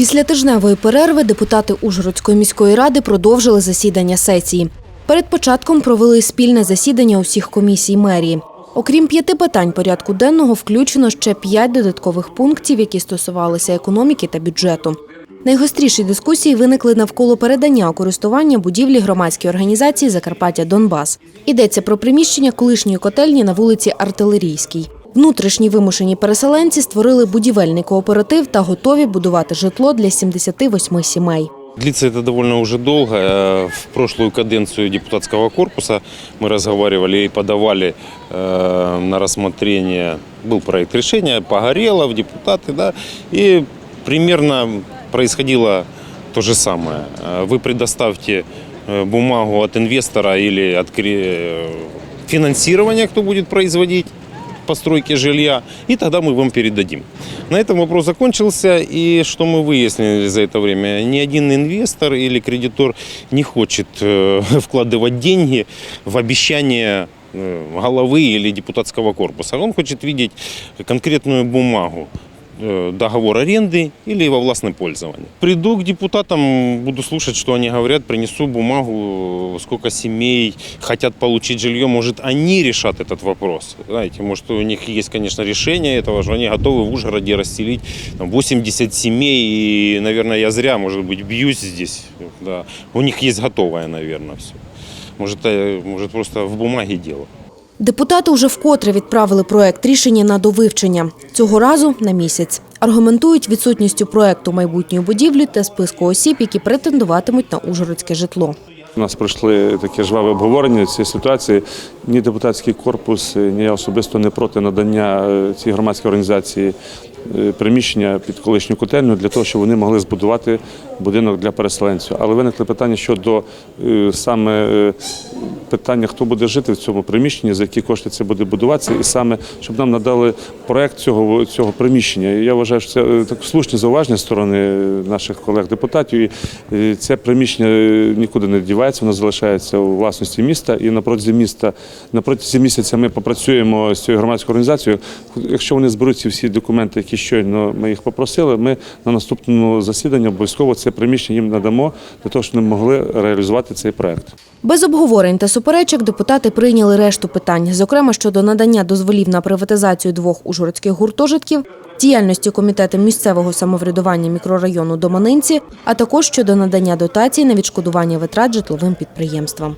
Після тижневої перерви депутати Ужгородської міської ради продовжили засідання сесії. Перед початком провели спільне засідання усіх комісій мерії. Окрім п'яти питань порядку денного, включено ще п'ять додаткових пунктів, які стосувалися економіки та бюджету. Найгостріші дискусії виникли навколо передання користування будівлі громадської організації Закарпаття Донбас. Йдеться про приміщення колишньої котельні на вулиці Артилерійській. Внутрішні вимушені переселенці створили будівельний кооператив та готові будувати житло для 78 сімей. Длится это довольно уже долго. Э, В прошлую каденцию депутатского корпуса мы разговаривали и подавали э, на рассмотрение, был проект решения, погорело в депутаты, да, и примерно происходило то же самое. Э, Вы предоставьте э, бумагу от инвестора или от кре- э, финансирования, кто будет производить постройки жилья, и тогда мы вам передадим. На этом вопрос закончился, и что мы выяснили за это время? Ни один инвестор или кредитор не хочет э, вкладывать деньги в обещание э, головы или депутатского корпуса. Он хочет видеть конкретную бумагу э, договор аренды или во властное пользование. Приду к депутатам, буду слушать, что они говорят, принесу бумагу, сколько семей хотят получить жилье. Может, они решат этот вопрос. Знаете, может, у них есть, конечно, решение этого, что они готовы в Ужгороде расселить там, 80 семей. И, наверное, я зря, может быть, бьюсь здесь. Да. У них есть готовое, наверное, все. Может, э, может, просто в бумаге дело. Депутати вже вкотре відправили проект рішення на довивчення. Цього разу на місяць. Аргументують відсутністю проекту майбутньої будівлі та списку осіб, які претендуватимуть на ужгородське житло. У нас пройшли таке жваве обговорення цієї ситуації. Ні депутатський корпус, ні я особисто не проти надання е, цій громадській організації е, приміщення під колишню котельню для того, щоб вони могли збудувати будинок для переселенців. Але виникли питання щодо е, саме питання, хто буде жити в цьому приміщенні, за які кошти це буде будуватися, і саме щоб нам надали проект цього, цього приміщення. Я вважаю, що це е, так слушні зауваження з сторони наших колег-депутатів. І е, це приміщення е, нікуди не дівається, воно залишається у власності міста. І на протязі міста на протязі місяця ми попрацюємо з цією громадською організацією. Якщо вони зберуть всі документи, які щойно ми їх попросили, ми на наступному засіданні обов'язково це приміщення їм надамо для того, щоб вони могли реалізувати цей проект. Без обговорень та суперечок депутати прийняли решту питань, зокрема щодо надання дозволів на приватизацію двох ужгородських гуртожитків, діяльності комітету місцевого самоврядування мікрорайону Доманинці, а також щодо надання дотацій на відшкодування витрат житловим підприємствам.